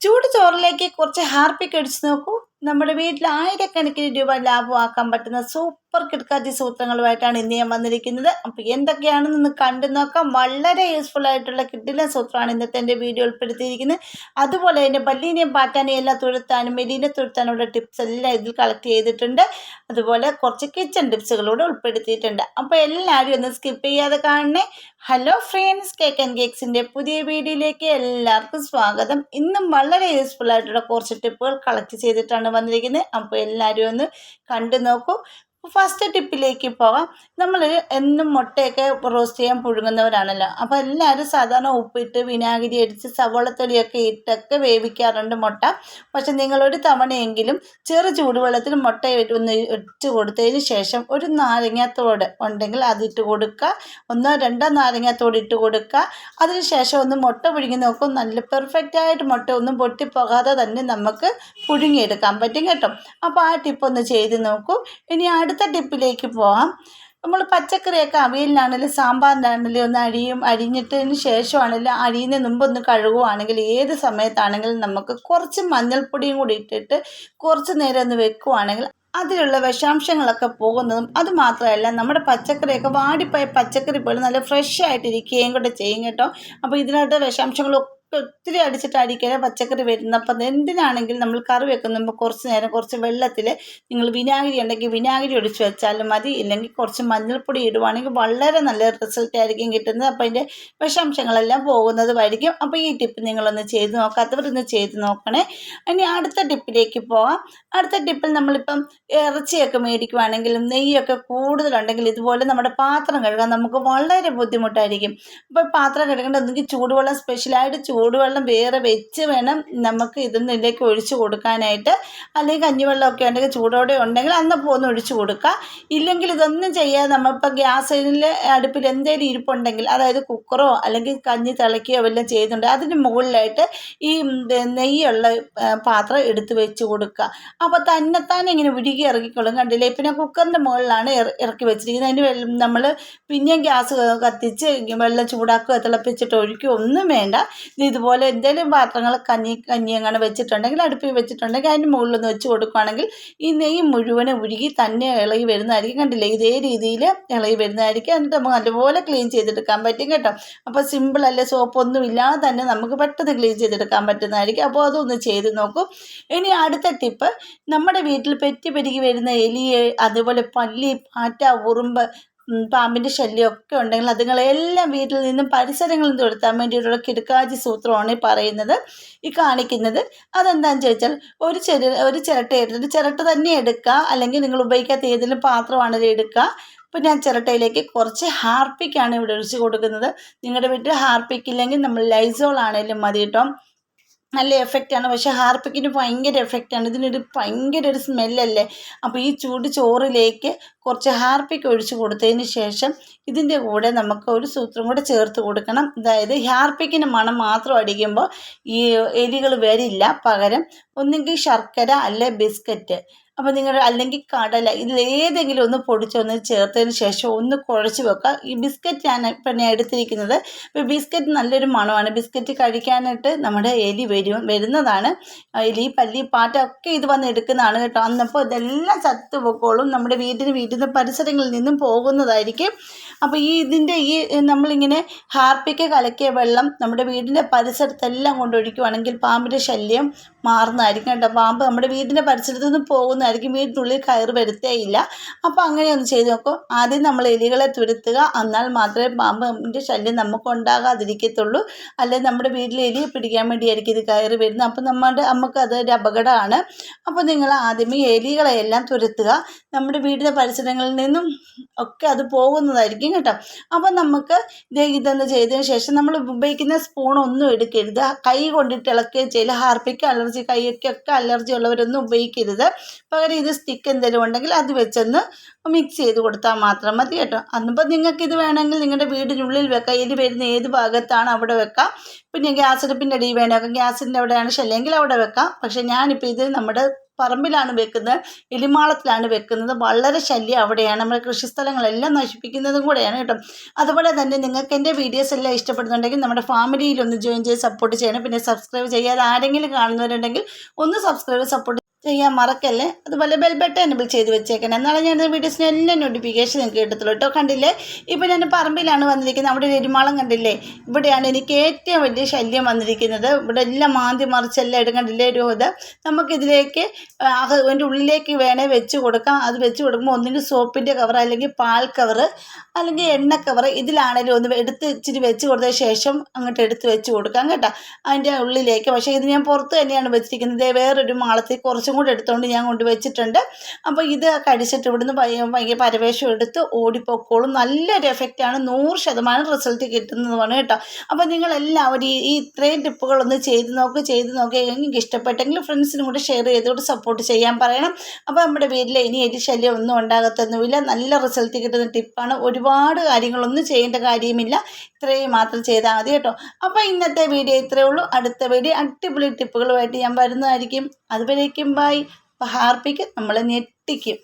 ചൂട് ചോറിലേക്ക് കുറച്ച് ഹാർപ്പിക്ക് അടിച്ചു നോക്കൂ. നമ്മുടെ വീട്ടിൽ ആയിരക്കണക്കിന് രൂപ ലാഭമാക്കാൻ പറ്റുന്ന സൂപ്പർ കിടക്കാത്തി സൂത്രങ്ങളുമായിട്ടാണ് ഇന്ന് ഞാൻ വന്നിരിക്കുന്നത്. അപ്പോൾ എന്തൊക്കെയാണെന്ന് കണ്ടു നോക്കാം. വളരെ യൂസ്ഫുൾ ആയിട്ടുള്ള കിട്ടില്ല സൂത്രമാണ് ഇന്നത്തെ എന്റെ വീഡിയോ ഉൾപ്പെടുത്തിയിരിക്കുന്നത്. അതുപോലെ തന്നെ പല്ലീനെയും പാറ്റാനെയും എല്ലാം തുഴുത്താനും മെലീനെ തുഴുത്താനുള്ള ടിപ്സ് എല്ലാം ഇതിൽ കളക്ട് ചെയ്തിട്ടുണ്ട്. അതുപോലെ കുറച്ച് കിച്ചൺ ടിപ്സുകളൂടെ ഉൾപ്പെടുത്തിയിട്ടുണ്ട്. അപ്പോൾ എല്ലാവരും ഒന്ന് സ്കിപ്പ് ചെയ്യാതെ കാണണേ. ഹലോ ഫ്രണ്ട്സ് കേക്ക് ആൻഡ് കേക്സിന്റെ പുതിയ വീഡിയോയിലേക്ക് എല്ലാവർക്കും സ്വാഗതം. ഇന്നും വളരെ യൂസ്ഫുൾ ആയിട്ടുള്ള കുറച്ച് ടിപ്പുകൾ കളക്ട് ചെയ്തിട്ടാണ് വന്നിരിക്കുന്നത്. അപ്പോൾ എല്ലാവരും ഒന്ന് കണ്ടു നോക്കൂ. ഫസ്റ്റ് ടിപ്പിലേക്ക് പോകാം. നമ്മൾ എന്നും മുട്ടയൊക്കെ റോസ്റ്റ് ചെയ്യാൻ പുഴുങ്ങുന്നവരാണല്ലോ. അപ്പോൾ എല്ലാവരും സാധാരണ ഉപ്പിട്ട് വിനാഗിരി അടിച്ച് സവോളത്തൊടിയൊക്കെ ഇട്ടൊക്കെ വേവിക്കാറുണ്ട് മുട്ട. പക്ഷെ നിങ്ങളൊരു തവണയെങ്കിലും ചെറു ചൂടുവെള്ളത്തിൽ മുട്ട ഒന്ന് ഇട്ട് കൊടുത്തതിന് ശേഷം ഒരു നാരങ്ങാത്തോട് ഉണ്ടെങ്കിൽ അതിട്ട് കൊടുക്കുക. ഒന്നോ രണ്ടോ നാരങ്ങാത്തോട് ഇട്ട് കൊടുക്കുക. അതിന് ശേഷം ഒന്ന് മുട്ട പുഴുങ്ങി നോക്കും. നല്ല പെർഫെക്റ്റ് ആയിട്ട് മുട്ട ഒന്നും പൊട്ടിപ്പോകാതെ തന്നെ നമുക്ക് പുഴുങ്ങിയെടുക്കാൻ പറ്റും കേട്ടോ. അപ്പോൾ ആ ടിപ്പ് ഒന്ന് ചെയ്ത് നോക്കൂ. ഇനി അടുത്ത ടിപ്പിലേക്ക് പോവാം. നമ്മൾ പച്ചക്കറിയൊക്കെ അവിയലിനാണെങ്കിലും സാമ്പാറിനാണെങ്കിലും ഒന്ന് അഴിയും അരിഞ്ഞിട്ടതിന് ശേഷമാണെങ്കിലും അരിയുന്നതിന് മുമ്പ് ഒന്ന് കഴുകുവാണെങ്കിൽ ഏത് സമയത്താണെങ്കിലും നമുക്ക് കുറച്ച് മഞ്ഞൾപ്പൊടിയും കൂടി ഇട്ടിട്ട് കുറച്ച് നേരം ഒന്ന് വെക്കുവാണെങ്കിൽ അതിലുള്ള വിഷാംശങ്ങളൊക്കെ പോകുന്നതും അതുമാത്രമല്ല നമ്മുടെ പച്ചക്കറിയൊക്കെ വാടിപ്പോയ പച്ചക്കറി പോലും നല്ല ഫ്രഷ് ആയിട്ടിരിക്കുകയും കൂടെ ചെയ്യും കേട്ടോ. അപ്പോൾ ഇതിനകത്ത് വിഷാംശങ്ങളൊക്കെ ഒത്തിരി അടിച്ചിട്ട് അടിക്കല പച്ചക്കറി വരുന്നപ്പം എന്തിനാണെങ്കിലും നമ്മൾ കറി വെക്കുമ്പോൾ കുറച്ച് നേരം കുറച്ച് വെള്ളത്തിൽ നിങ്ങൾ വിനാഗിരി ഉണ്ടെങ്കിൽ വിനാഗിരി ഒഴിച്ച് വെച്ചാലും മതി. ഇല്ലെങ്കിൽ കുറച്ച് മഞ്ഞൾപ്പൊടി ഇടുവാണെങ്കിൽ വളരെ നല്ല റിസൾട്ട് ആയിരിക്കും കിട്ടുന്നത്. അപ്പോൾ അതിന്റെ വിഷാംശങ്ങളെല്ലാം പോകുന്നതുമായിരിക്കും. അപ്പോൾ ഈ ടിപ്പ് നിങ്ങളൊന്ന് ചെയ്ത് നോക്കാത്തവരൊന്ന് ചെയ്ത് നോക്കണേ. ഇനി അടുത്ത ടിപ്പിലേക്ക് പോവാം. അടുത്ത ടിപ്പിൽ നമ്മളിപ്പം ഇറച്ചിയൊക്കെ മേടിക്കുവാണെങ്കിലും നെയ്യൊക്കെ കൂടുതലുണ്ടെങ്കിൽ ഇതുപോലെ നമ്മുടെ പാത്രം കഴുകാൻ നമുക്ക് വളരെ ബുദ്ധിമുട്ടായിരിക്കും. അപ്പോൾ പാത്രം കഴുകേണ്ട ഒന്നെങ്കിൽ ചൂടുവെള്ളം സ്പെഷ്യലായിട്ട് ചൂടുവെള്ളം വേറെ വെച്ച് വേണം നമുക്ക് ഇതൊന്നും ഇതിലേക്ക് ഒഴിച്ചു കൊടുക്കാനായിട്ട്. അല്ലെങ്കിൽ കഞ്ഞിവെള്ളമൊക്കെ ഉണ്ടെങ്കിൽ ചൂടോടെ ഉണ്ടെങ്കിൽ അന്ന് പോന്ന് ഒഴിച്ചു കൊടുക്കുക ഇല്ലെങ്കിൽ ഇതൊന്നും ചെയ്യാതെ നമ്മളിപ്പോൾ ഗ്യാസിൽ അടുപ്പിൽ എന്തെങ്കിലും ഇരിപ്പുണ്ടെങ്കിൽ അതായത് കുക്കറോ അല്ലെങ്കിൽ കഞ്ഞി തിളക്കുകയോ വല്ലതും ചെയ്യുന്നുണ്ട് അതിന് മുകളിലായിട്ട് ഈ നെയ്യുള്ള പാത്രം എടുത്ത് വെച്ച് കൊടുക്കുക. അപ്പോൾ തന്നെത്താനെ ഇങ്ങനെ ഉരുകി ഇറങ്ങിക്കൊള്ളും കണ്ടില്ലേ? പിന്നെ കുക്കറിന്റെ മുകളിലാണ് ഇറക്കി വെച്ചിരിക്കുന്നത്. അതിന് നമ്മൾ പിന്നെയും ഗ്യാസ് കത്തിച്ച് വെള്ളം ചൂടാക്കുക തിളപ്പിച്ചിട്ട് ഒഴിക്കുക ഒന്നും വേണ്ട. ഇതുപോലെ എന്തെങ്കിലും പാത്രങ്ങൾ കഞ്ഞി കഞ്ഞി അങ്ങനെ വെച്ചിട്ടുണ്ടെങ്കിൽ അടുപ്പിൽ വെച്ചിട്ടുണ്ടെങ്കിൽ അതിന് മുകളിലൊന്ന് വെച്ച് കൊടുക്കുകയാണെങ്കിൽ ഈ നെയ്യ് മുഴുവനും ഉരുകി തന്നെ ഇളകി വരുന്നതായിരിക്കും. കണ്ടില്ലേ? ഇതേ രീതിയിൽ ഇളകി വരുന്നതായിരിക്കും. എന്നിട്ട് നമുക്ക് നല്ലപോലെ ക്ലീൻ ചെയ്തെടുക്കാൻ പറ്റും കേട്ടോ. അപ്പോൾ സിമ്പിൾ അല്ലേ? സോപ്പൊന്നും ഇല്ലാതെ തന്നെ നമുക്ക് പെട്ടെന്ന് ക്ലീൻ ചെയ്തെടുക്കാൻ പറ്റുന്നതായിരിക്കും. അപ്പോൾ അതൊന്ന് ചെയ്ത് നോക്കൂ. ഇനി അടുത്ത ടിപ്പ് നമ്മുടെ വീട്ടിൽ പെറ്റി പെരുകി വരുന്ന എലിയെ അതുപോലെ പല്ലി പാറ്റ ഉറുമ്പ് പാമ്പിന്റെ ശല്യമൊക്കെ ഉണ്ടെങ്കിൽ അതുങ്ങളെല്ലാം വീട്ടിൽ നിന്നും പരിസരങ്ങളിൽ നിന്ന് തുരത്താൻ വേണ്ടിയിട്ടുള്ള കിടക്കാജി സൂത്രമാണ് ഈ പറയുന്നത് ഈ കാണിക്കുന്നത്. അതെന്താണെന്ന് ചോദിച്ചാൽ ഒരു ചെറു ഒരു ചിരട്ട എടുത്തിട്ട് ചിരട്ട തന്നെ എടുക്കുക. അല്ലെങ്കിൽ നിങ്ങൾ ഉപയോഗിക്കാത്ത ഏതെങ്കിലും പാത്രമാണെങ്കിലും എടുക്കുക. അപ്പോൾ ഞാൻ ചിരട്ടയിലേക്ക് കുറച്ച് ഹാർപ്പിക്കാണ് ഇവിടെ ഒഴിച്ച് കൊടുക്കുന്നത്. നിങ്ങളുടെ വീട്ടിൽ ഹാർപ്പിക്കില്ലെങ്കിൽ നമ്മൾ ലൈസോൾ ആണെങ്കിലും മതി കേട്ടോ. നല്ല എഫക്റ്റാണ് പക്ഷേ ഹാർപ്പിക്കിന് ഭയങ്കര എഫക്റ്റാണ് ഇതിനൊരു ഭയങ്കര ഒരു സ്മെല്ലല്ലേ അപ്പോൾ ഈ ചൂട് ചോറിലേക്ക് കുറച്ച് ഹാർപ്പിക്ക് ഒഴിച്ച് കൊടുത്തതിന് ശേഷം ഇതിന്റെ കൂടെ നമുക്ക് ഒരു സൂത്രം കൂടെ ചേർത്ത് കൊടുക്കണം. അതായത് ഹാർപ്പിക്കിന് മണം മാത്രം അടിക്കുമ്പോൾ ഈ എലികൾ വരില്ല. പകരം ഒന്നുകിൽ ശർക്കര അല്ലെ ബിസ്ക്കറ്റ്. അപ്പോൾ നിങ്ങൾ അല്ലെങ്കിൽ കടല ഇതിലേതെങ്കിലും ഒന്ന് പൊടിച്ചൊന്ന് ചേർത്തതിന് ശേഷം ഒന്ന് കുഴച്ച് വെക്കുക. ഈ ബിസ്ക്കറ്റ് ഞാൻ ഇപ്പം ഞാൻ എടുത്തിരിക്കുന്നത് ഇപ്പോൾ ബിസ്ക്കറ്റ് നല്ലൊരു മണമാണ്. ബിസ്ക്കറ്റ് കഴിക്കാനായിട്ട് നമ്മുടെ എലി വരും വരുന്നതാണ്. എലി പല്ലി പാറ്റ ഒക്കെ ഇത് വന്ന് എടുക്കുന്നതാണ് കേട്ടോ. അന്നപ്പോൾ ഇതെല്ലാം ചത്തു പൊക്കോളും. നമ്മുടെ വീട്ടിൽ നിന്ന് പരിസരങ്ങളിൽ നിന്നും പോകുന്നതായിരിക്കും. അപ്പോൾ ഈ ഇതിന്റെ ഈ നമ്മളിങ്ങനെ ഹാർപ്പിക്ക് കലക്കിയ വെള്ളം നമ്മുടെ വീടിന്റെ പരിസരത്തെല്ലാം കൊണ്ടൊഴിക്കുവാണെങ്കിൽ പാമ്പിന്റെ ശല്യം മാറുന്നതായിരിക്കും കേട്ടോ. പാമ്പ് നമ്മുടെ വീടിന്റെ പരിസരത്ത് നിന്ന് പോകുന്നതായിരിക്കും വീടിനുള്ളിൽ കയറി വരുത്തേയില്ല. അപ്പോൾ അങ്ങനെ ഒന്ന് ചെയ്ത് നോക്കും. ആദ്യം നമ്മൾ എലികളെ തുരുത്തുക. എന്നാൽ മാത്രമേ പാമ്പിന്റെ ശല്യം നമുക്ക് ഉണ്ടാകാതിരിക്കത്തുള്ളൂ. അല്ലെങ്കിൽ നമ്മുടെ വീട്ടിൽ എലിയെ പിടിക്കാൻ വേണ്ടിയായിരിക്കും ഇത് കയറി വരുന്നത്. അപ്പോൾ നമ്മുടെ നമുക്ക് അതൊരു അപകടമാണ്. അപ്പോൾ നിങ്ങൾ ആദ്യമേ എലികളെയെല്ലാം തുരത്തുക. നമ്മുടെ വീടിന്റെ പരിസരങ്ങളിൽ നിന്നും ഒക്കെ അത് പോകുന്നതായിരിക്കും കേട്ടോ. അപ്പോൾ നമുക്ക് ഇതൊന്ന് ചെയ്തതിന് ശേഷം നമ്മൾ ഉപയോഗിക്കുന്ന സ്പൂൺ ഒന്നും എടുക്കരുത്. കൈ കൊണ്ടിട്ട് ഇളക്കുകയും ചെയ്യില്ല ഹാർപ്പിക്ക് അലർജി കൈക്കൊക്കെ അലർജി ഉള്ളവരൊന്നും ഉപയോഗിക്കരുത്. പകരം ഇത് സ്റ്റിക്ക് എന്തെങ്കിലും ഉണ്ടെങ്കിൽ അത് വെച്ചൊന്ന് മിക്സ് ചെയ്ത് കൊടുത്താൽ മാത്രം മതി കേട്ടോ. അന്നിപ്പോൾ നിങ്ങൾക്ക് ഇത് വേണമെങ്കിൽ നിങ്ങളുടെ വീടിനുള്ളിൽ വെക്കാം. ഇതിന് വരുന്ന ഏത് ഭാഗത്താണ് അവിടെ വെക്കാം. പിന്നെ ഗ്യാസ് അടുപ്പിന്റെ അടിയിൽ വേണമെങ്കിൽ ഗ്യാസിന്റെ അവിടെയാണ് ശല്യമെങ്കിൽ അവിടെ വെക്കാം. പക്ഷേ ഞാനിപ്പോൾ ഇത് നമ്മുടെ പറമ്പിലാണ് വെക്കുന്നത്. എലിമാളത്തിലാണ് വെക്കുന്നത്. വളരെ ശല്യം അവിടെയാണ്. നമ്മുടെ കൃഷിസ്ഥലങ്ങളെല്ലാം നശിപ്പിക്കുന്നതും കൂടെയാണ് കേട്ടോ. അതുപോലെ തന്നെ നിങ്ങൾക്ക് എന്റെ വീഡിയോസ് എല്ലാം ഇഷ്ടപ്പെടുന്നുണ്ടെങ്കിൽ നമ്മുടെ ഫാമിലിയിൽ ഒന്ന് ജോയിൻ ചെയ്ത് സപ്പോർട്ട് ചെയ്യണം. പിന്നെ സബ്സ്ക്രൈബ് ചെയ്യാതെ ആരെങ്കിലും കാണുന്നവരുണ്ടെങ്കിൽ ഒന്ന് സബ്സ്ക്രൈബ് സപ്പോർട്ട് ചെയ്യാൻ മറക്കല്ലേ? അതുപോലെ ബെൽ ബട്ടൺ എനബിൾ ചെയ്ത് വെച്ചേക്കണം. എന്നാലും ഞാൻ വീഡിയോസിന് എല്ലാ നോട്ടിഫിക്കേഷൻ നിങ്ങൾക്ക് കിട്ടത്തുള്ളൂ കേട്ടോ. കണ്ടില്ലേ? ഇപ്പോൾ ഞാൻ പറമ്പിലാണ് വന്നിരിക്കുന്നത്. അവിടെ എരിമാളം കണ്ടില്ലേ? ഇവിടെയാണ് എനിക്ക് ഏറ്റവും വലിയ ശല്യം വന്നിരിക്കുന്നത്. ഇവിടെ എല്ലാം മാന്തി മറിച്ചെല്ലാം ഇടും. കണ്ടില്ലേ? ഒരു ഇത്. നമുക്കിതിലേക്ക് അതിന്റെ ഉള്ളിലേക്ക് വേണേ വെച്ച് കൊടുക്കാം. അത് വെച്ച് കൊടുക്കുമ്പോൾ ഒന്നിന്റെ സോപ്പിന്റെ കവർ അല്ലെങ്കിൽ പാൽ കവർ അല്ലെങ്കിൽ എണ്ണ കവർ ഇതിലാണെങ്കിലും ഒന്ന് എടുത്ത് ഇച്ചിരി വെച്ച് കൊടുത്ത ശേഷം അങ്ങോട്ട് എടുത്ത് വെച്ച് കൊടുക്കാം കേട്ടോ. അതിന്റെ ഉള്ളിലേക്ക്. പക്ഷേ ഇത് ഞാൻ പുറത്ത് തന്നെയാണ് വെച്ചിരിക്കുന്നത്. വേറൊരു മാളത്തിൽ കുറച്ചും കൂടെ എടുത്തുകൊണ്ട് ഞാൻ കൊണ്ട് വെച്ചിട്ടുണ്ട്. അപ്പോൾ ഇത് കടിച്ചിട്ട് ഇവിടുന്ന് ഭയ- ഭയങ്കര പരവേശം എടുത്ത് ഓടിപ്പോക്കോളും. നല്ലൊരു എഫക്റ്റാണ് നൂറ് ശതമാനം റിസൾട്ട് കിട്ടുന്നതുമാണ് കേട്ടോ. അപ്പോൾ നിങ്ങളെല്ലാവരും ഈ ഈ ഇത്രയും ടിപ്പുകളൊന്ന് ചെയ്ത് നോക്കുക ചെയ്ത് നോക്കുക എനിക്ക് ഇഷ്ടപ്പെട്ടെങ്കിൽ ഫ്രണ്ട്സിനും കൂടെ ഷെയർ ചെയ്തുകൊണ്ട് സപ്പോർട്ട് ചെയ്യാൻ പറയണം. അപ്പോൾ നമ്മുടെ വീട്ടിൽ ഇനി എലി ശല്യം ഒന്നും ഉണ്ടാകത്തൊന്നുമില്ല. നല്ല റിസൾട്ട് കിട്ടുന്ന ടിപ്പാണ് ഒരുപാട് കാര്യങ്ങളൊന്നും ചെയ്യേണ്ട കാര്യമില്ല. ഇത്രയും മാത്രം ചെയ്താൽ മതി കേട്ടോ. അപ്പോൾ ഇന്നത്തെ വീഡിയോ ഇത്രയേ ഉള്ളൂ. അടുത്ത വീഡിയോ അടിപൊളി ടിപ്പുകളുമായിട്ട് ഞാൻ വരുന്നതായിരിക്കും. അതുവരേക്കും ബൈ അപ്പോൾ ഹാർപ്പിക്ക് നമ്മൾ ഞെട്ടിക്കും.